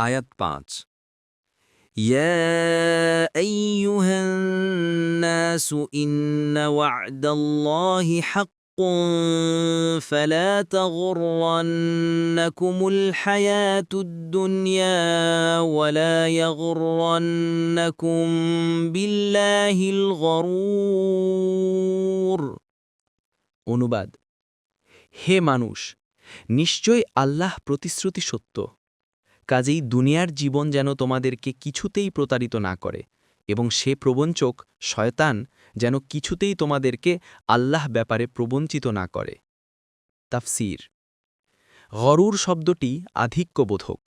আয়াত পাঁচ يا أيها الناس إن وعد الله حق فلا تغرنكم الحياة الدنيا ولا يغرنكم بالله الغرور অনুবাদ হে মানুষ নিশ্চয় আল্লাহ প্রতিশ্রুতি সত্য কাজেই দুনিয়ার জীবন যেন তোমাদেরকে কিছুতেই প্রতারিত না করে এবং সে প্রবঞ্চক, শয়তান, যেন কিছুতেই তোমাদেরকে আল্লাহ ব্যাপারে প্রবঞ্চিত না করে। তাফসির। গরুর শব্দটি আধিক্যবোধক,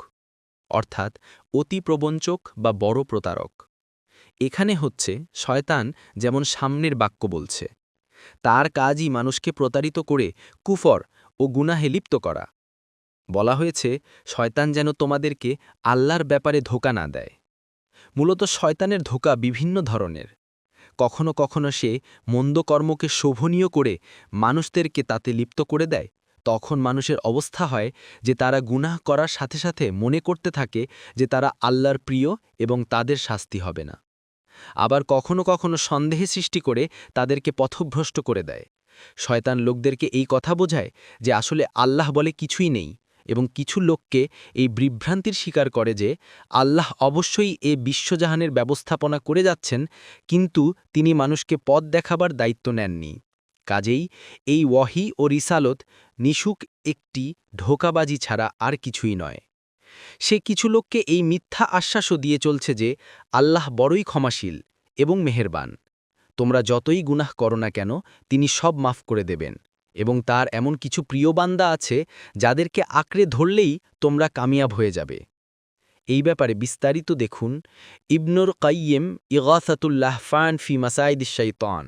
অর্থাৎ অতি প্রবঞ্চক বা বড় প্রতারক। এখানে হচ্ছে শয়তান যেমন সামনের বাক্য বলছে, তার কাজই মানুষকে প্রতারিত করে কুফর ও গুনাহে লিপ্ত করা। বলা হয়েছে, শয়তান যেন তোমাদেরকে আল্লাহর ব্যাপারে ধোকা না দেয়। মূলত শয়তানের ধোকা বিভিন্ন ধরনের। কখনো কখনো সে মন্দ কর্মকে শোভনীয় করে মানুষদেরকে তাতে লিপ্ত করে দেয়। তখন মানুষের অবস্থা হয় যে তারা গুনাহ করার সাথে সাথে মনে করতে থাকে যে তারা আল্লাহর প্রিয় এবং তাদের শাস্তি হবে না। আবার কখনো কখনো সন্দেহে সৃষ্টি করে তাদেরকে পথভ্রষ্ট করে দেয়। শয়তান লোকদেরকে এই কথা বোঝায় যে আসলে আল্লাহ বলে কিছুই নেই। এবং কিছু লোককে এই বিভ্রান্তির স্বীকার করে যে আল্লাহ অবশ্যই এ বিশ্বজাহানের ব্যবস্থাপনা করে যাচ্ছেন, কিন্তু তিনি মানুষকে পথ দেখাবার দায়িত্ব নেননি। কাজেই এই ওয়াহি ও রিসালত নিশুক একটি ঢোকাবাজি ছাড়া আর কিছুই নয়। সে কিছু লোককে এই মিথ্যা আশ্বাসও দিয়ে চলছে যে আল্লাহ বড়ই ক্ষমাশীল এবং মেহেরবান। তোমরা যতই গুনাহ করো না কেন, তিনি সব মাফ করে দেবেন। এবং তার এমন কিছু প্রিয় বান্দা আছে যাদেরকে আঁকড়ে ধরলেই তোমরা কামিয়াব হয়ে যাবে। এই ব্যাপারে বিস্তারিত দেখুন ইবনুর কাইয়েম ইগাসাতুল্লাহ ফান ফি মাসাইদ শৈতান